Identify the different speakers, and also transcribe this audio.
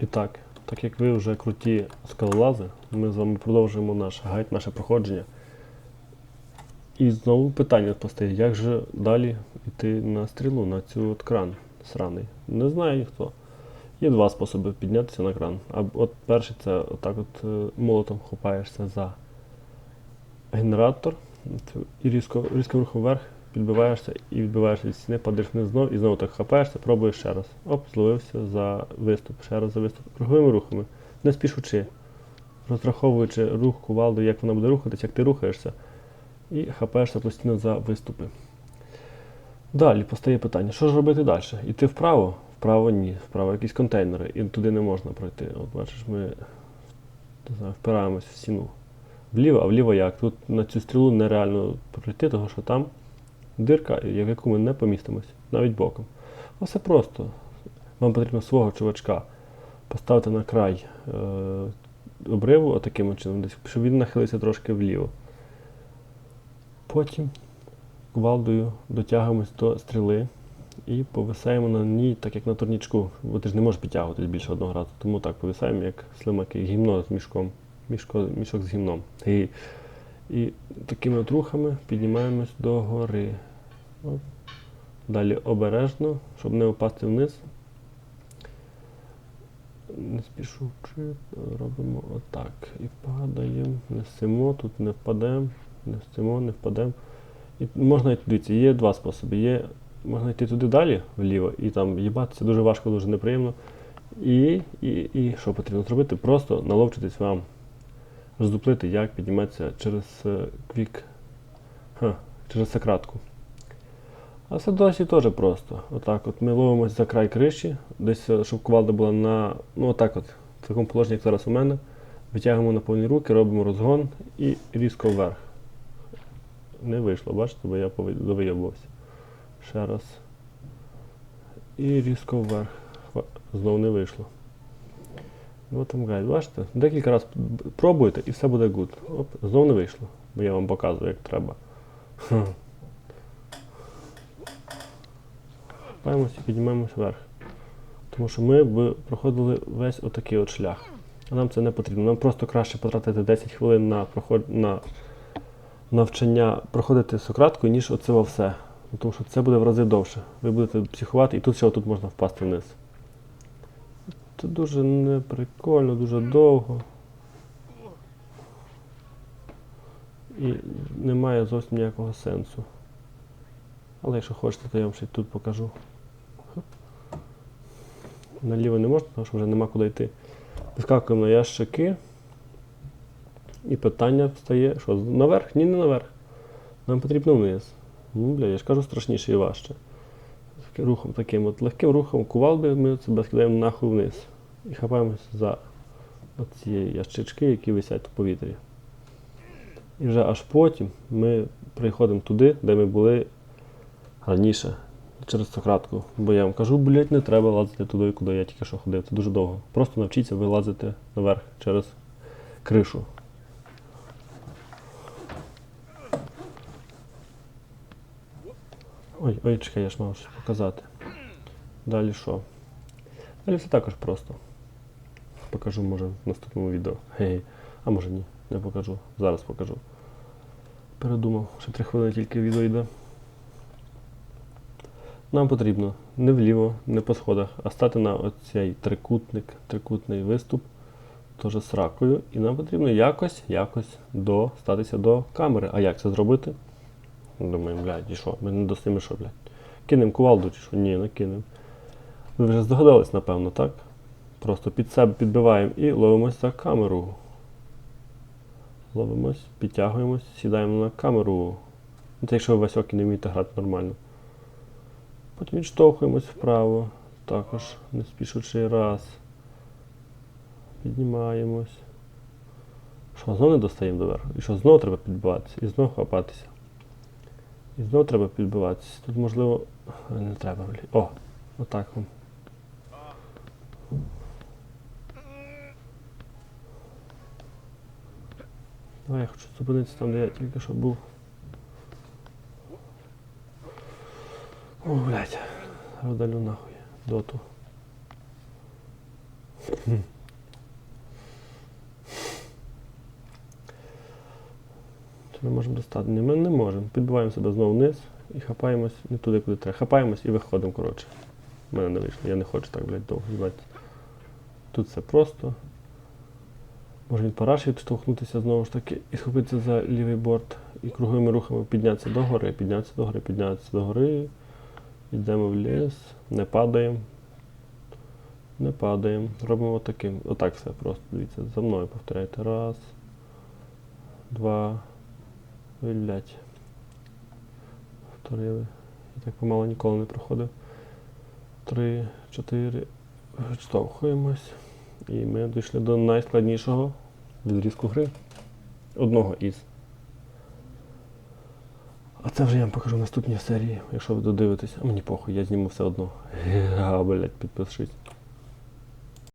Speaker 1: І так, так як ви вже круті скалолази, ми з вами продовжуємо наш гайд, наше проходження. І знову питання постає, як же далі йти на стрілу, на цю от кран сраний. Не знаю ніхто. Є два способи піднятися на кран. А от перший це отак от е, молотом хопаєшся за генератор і різко, рухом вверх підбиваєшся і відбиваєшся від стіни, падаєш вниз знов і знову так хапаєшся, пробуєш ще раз. Оп, зловився за виступ, ще раз за виступ. Круговими рухами, не спішучи, розраховуючи рух кувалду, як вона буде рухатись, як ти рухаєшся, і хапаєшся постійно за виступи. Далі постає питання, що ж робити далі? Іти вправо? Вправо ні. Вправо якісь контейнери, і туди не можна пройти. От бачиш, ми не знаю, впираємось в стіну. Вліво, а вліво як? Тут на цю стрілу нереально пройти, тому що там дирка, в яку ми не помістимось, навіть боком. Все просто. Вам потрібно свого чувачка поставити на край е, обриву отаким чином, щоб він нахилився трошки вліво. Потім кувалдою дотягуємось до стріли і повисаємо на ній, так як на турнічку, бо ти ж не можеш підтягуватись більше одного разу. Тому так повисаємо, як слимаки, гімно з мішком, мішко, мішок з гімном. І, і такими от рухами піднімаємось до гори. Далі обережно, щоб не впасти вниз. Не спішучи, робимо отак. І падаємо, несемо, тут не впадемо, несемо, не впадемо. І можна йти, дивіться, є два способи. Є, можна йти туди далі, вліво, і там їбатися дуже важко, дуже неприємно. І, і, і що потрібно зробити? Просто наловчитись вам роздуплити, як підніматися через е, квік, через сакратку. А це досі теж просто. Отак от ми ловимося за край криші, десь е, щоб кувалда була на. Ну отак от, в такому положенні, як зараз у мене. Витягуємо на повні руки, робимо розгон і різко вверх. Не вийшло, бачите, бо я довийобувався. Ще раз. І різко вверх. Знову не вийшло. Ну там гайд, бачите? Декілька разів пробуйте і все буде гуд. Оп, знову не вийшло, бо я вам показую, як треба. Хм. І піднімаємось вверх. Тому що ми б проходили весь отакий от шлях. А нам це не потрібно. Нам просто краще потратити 10 хвилин на, проход... на навчання проходити Сократку, ніж оце все. Тому що це буде в рази довше. Ви будете психувати, і тут ще тут можна впасти вниз. Це дуже неприкольно, дуже довго. І немає зовсім ніякого сенсу. Але якщо хочете, то я вам ще тут покажу. Наліво не можна, тому що вже нема куди йти. Вискакуємо на ящики. І питання встає, що наверх? Ні, не наверх. Нам потрібно вниз. Ну, бля, я ж кажу страшніше і важче. Рухом таким от легким рухом кувалди ми себе скидаємо нахуй вниз. І хапаємось за ці ящички, які висять у повітрі. І вже аж потім ми приходимо туди, де ми були раніше, через Сократку. Бо я вам кажу, блять, не треба лазити туди, куди я тільки що ходив. Це дуже довго. Просто навчіться вилазити наверх через кришу. Ой, ой, чекай, я ж мав щось показати. Далі що? Далі все також просто. Покажу, може, в наступному відео. Гей. А може ні, не покажу. Зараз покажу. Передумав, ще 3 хвилини тільки відео йде. Нам потрібно не вліво, не по сходах, а стати на оцей трикутник, трикутний виступ, теж з ракою. І нам потрібно якось, якось достатися до камери. А як це зробити? Думаємо, блядь, і що? Ми не достаємо що, блядь? Кинемо кувалду чи що? Ні, не кинемо. Ви вже здогадались, напевно, так? Просто під себе підбиваємо і ловимось за камеру. Ловимось, підтягуємось, сідаємо на камеру. Ну, Це якщо ви Васьоки не вмієте грати нормально. Потім відштовхуємось вправо. Також не спішучи раз. Піднімаємось. Що, знову не достаємо доверху? І що знову треба підбиватися? І знову хапатися. І знову треба підбиватися. Тут можливо. Не треба, блін. О! Отак вам. Давай я хочу зупинитися там, де я тільки що був. О, блядь. Роздалю нахуй. Доту. Чи ми можемо достати? Ні, ми не можемо. Підбиваємо себе знову вниз і хапаємось не туди, куди треба. Хапаємось і виходимо, коротше. У мене не вийшло. Я не хочу так, блядь, довго знімати. Тут все просто. Може від параші відштовхнутися знову ж таки і схопитися за лівий борт і круговими рухами піднятися догори, піднятися догори, піднятися догори. Йдемо в ліс, не падаємо. Не падаємо. Робимо отаким. Отак все просто. Дивіться, за мною повторяйте. Раз. Два. Вилять. Повторили. Я так помало ніколи не проходив. Три, чотири. Відштовхуємось. І ми дійшли до найскладнішого відрізку гри. Одного із. А це вже я вам покажу в наступній серії, якщо ви додивитесь. А мені похуй, я зніму все одно. А, блядь, підпишись.